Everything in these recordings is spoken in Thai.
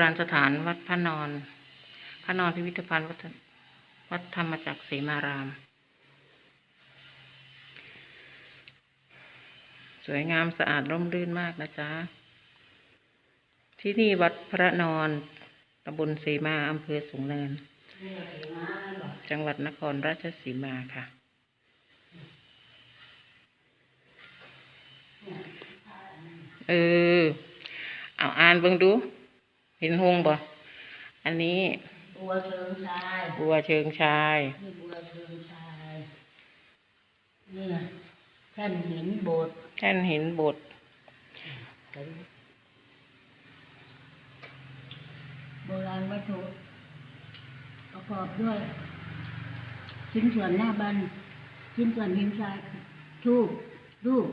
ราณสถานวัดพระนอน พระนอนพิพิธภัณฑ์วัดวัดธรรมจักรเสมาราม สวยงามสะอาดร่มรื่นมากนะจ๊ะ ที่นี่วัดพระนอนตำบลเสมาอำเภอสูงเนิน จังหวัดนครราชสีมาค่ะ เออ เอาอ่านเบิ่งดู เห็นหงบ่อันนี้ บัวเชิงชายบัวเชิงชาย นี่บัวเชิงชายนี่แท่นหินโบสถ์แท่นเห็นบทโบราณวัตถุประกอบด้วย ชิ้นส่วนหน้าบัน ชิ้นส่วนหินทรายทูบรูป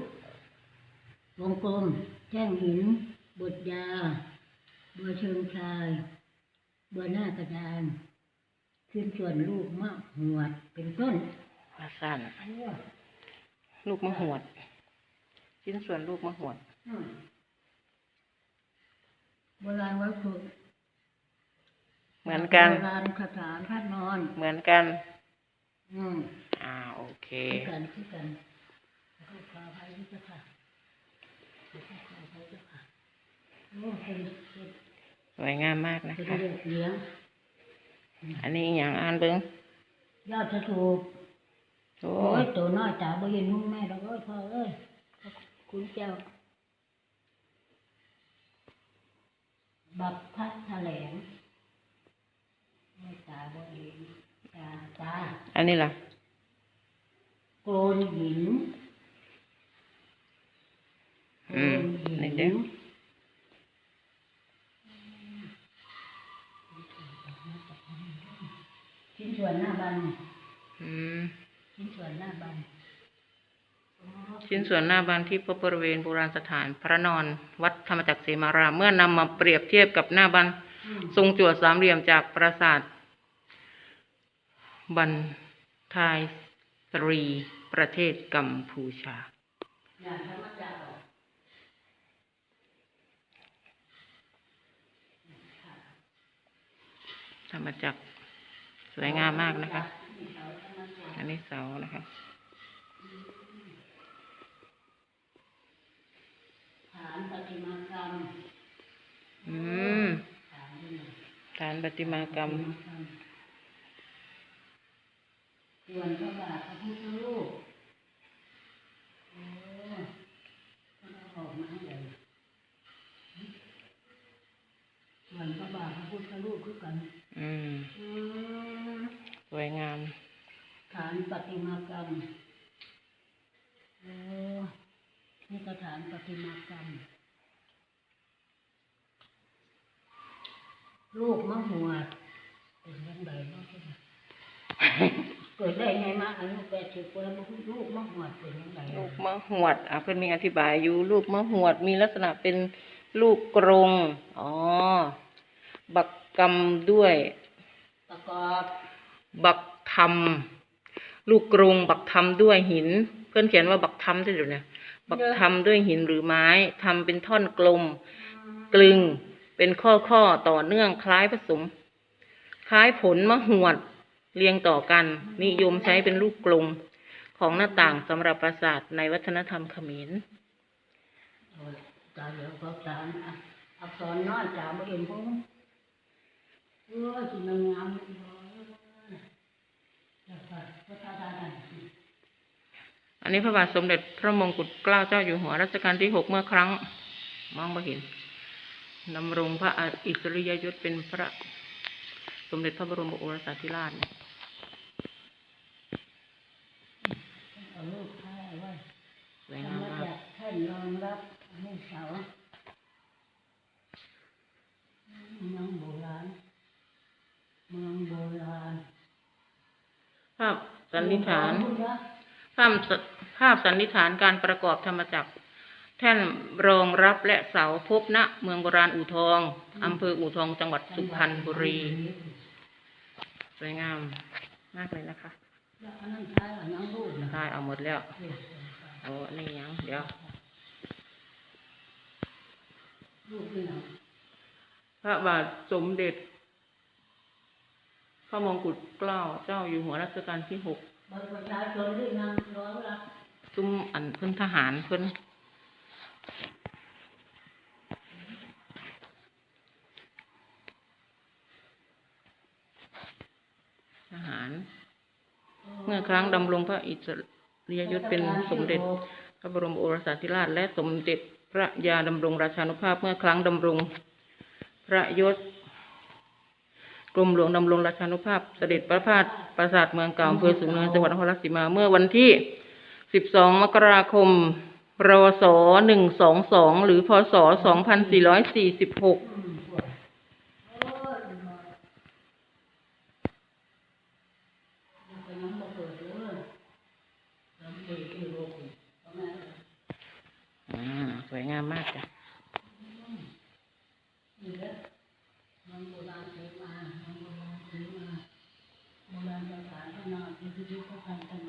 วงกลม แท่งหินบทยา บัวเชิงชายบัวหน้ากระดานชิ้นส่วนลูกมะหวดเป็นต้นปลาสันลูกมะหวด ชิ้นส่วนลูกมะหวดอืมโบราณวัตถุเหมือนกันโบราณสถานพระนอน เหมือนกัน อืมอ่าโอเคคือกันคือกันขอขออภัยด้วยเจ้าค่ะ สวยงามมากนะเป็นคะเลือดเลี้ยงอันนี้อหย่างอ่านเบิ่งยอดจะถูกโอ้โอ้ยตัวน้อยจ๋าบ่เห็นนุ่งแม่ดอกเอ้ยพ่อเอ้ยขอบคุณเจ้า บักพัดแถลงไม่ตาบ่เห็นตาตาอันนี้ล่ะโกนหินอืมโกนหินี่เด้อาบันอืมชิ้นส่วนหน้าบันชิ้นส่วนหน้าบ้านที่พบบริเวณโบราณสถานพระนอนวัดธรรมจักรเสมารามเมื่อนำมาเปรียบเทียบกับหน้าบ้านอืมทรงจวดสามเหลี่ยมจากปราสาทบันทายสรีประเทศกัมพูชาอย่างธรรมดาธรรมจักรส วยงามมากนะคะ อันนี้เสานะคะฐานปฏิมากรรมอืมฐานนี่นะฐานประติมากรรมส่วนพระบาทพระพุทธรูปโอ้ต้องเอาออกมาให้เลยส่วนพระบาทพระพุทธรูปคือกัน อืมอืม สวยงาม ฐานป ฏิมากรรมโอ้นี่ก็ฐานปฏิมากรรม ลูกมะหัวดเป็นยังไงเนาะเจ้าค่ะเกิดได้ไงมาอายุแปดสิบปีแล้วลูกมะหัวดเป็นยังไงลูกมะหวดอะเพื่อนมีอธิบายอยู่ลูกมะหวดมีลักษณะเป็นลูกกรง อ๋อ บักกำด้วย ประกอบ บักทำ ลูกกรงบักทำด้วยหิน เพื่อนเขียนว่าบักทำใช่หรือเนี่ยบักทำด้วยหินหรือไม้ทำเป็นท่อนกลม กลึง เป็นข้อข้อๆต่อเนื่องคล้ายผสม คล้ายผลมะหวด เรียงต่อกัน นิยมใช้เป็นลูกกลมของหน้าต่างสำหรับปราสาทในวัฒนธรรมเขมรโอ้ยตาเหลืองก็ตาอะอักษรน้อยจ่าบ่เห็นผมเออสิมันงาม อันนี้พระบาทสมเด็จพระมงกุฎเกล้าเจ้าอยู่หัวรัชกาลที่หกเมื่อครั้ง มองไม่เห็นดำรงพระอิสริยยศเป็นพระสมเด็จพระบรมโอรสาธิราชเนี่ยสวยงามมากท่นรองรับให้เสาเมืองโบราณเมืองโบราณ ภาพสันนิษฐาน ภาพสภาพสันนิษฐานการประกอบธรรมจักร แท่นรองรับและเสาพบณเมืองโบราณอู่ทองอำเภออู่ทองจังหวัดสุพรรณบุรี สวยงามมากเลยนะคะแล้วอันนั้นใช้อันนั้นลูกนะได้เอาหมดแล้วลูกเอาอันนี้ยัง เดี๋ยวลูกนี่นะพระบาทสมเด็จ พระมงกุฎเกล้าเจ้าอยู่หัวรัชกาลที่หกบัตรประชาชนที่นำร้อยรับซุ้มอันเพิ่นทหารเพิ่นทหาร เมื่อครั้งดำรงพระอิสริยยศเป็นสมเด็จ พระบรมโอรสาธิราช และสมเด็จพระยาดำรงราชานุภาพเมื่อครั้งดำรงพระยศ กรมหลวงดำรงราชานุภาพเสด็จประพาสปราสาทเมืองเก่าอำเภอสูงเนินจังหวัดนครราชสีมาเมื่อวันที่ 12 มกราคมรศ122 หรือพศ 2446 อืมปวดโอ้ยมายังไปยังบ่เปิดเลยยังเปิดที่โลกอยู่ประมาณนั้น อ่า สวยงามมากจ้ะ นี่แหละมันโบราณเกิดมามันโบราณเกิดมาโบราณสถานขนาด ที่พิพิ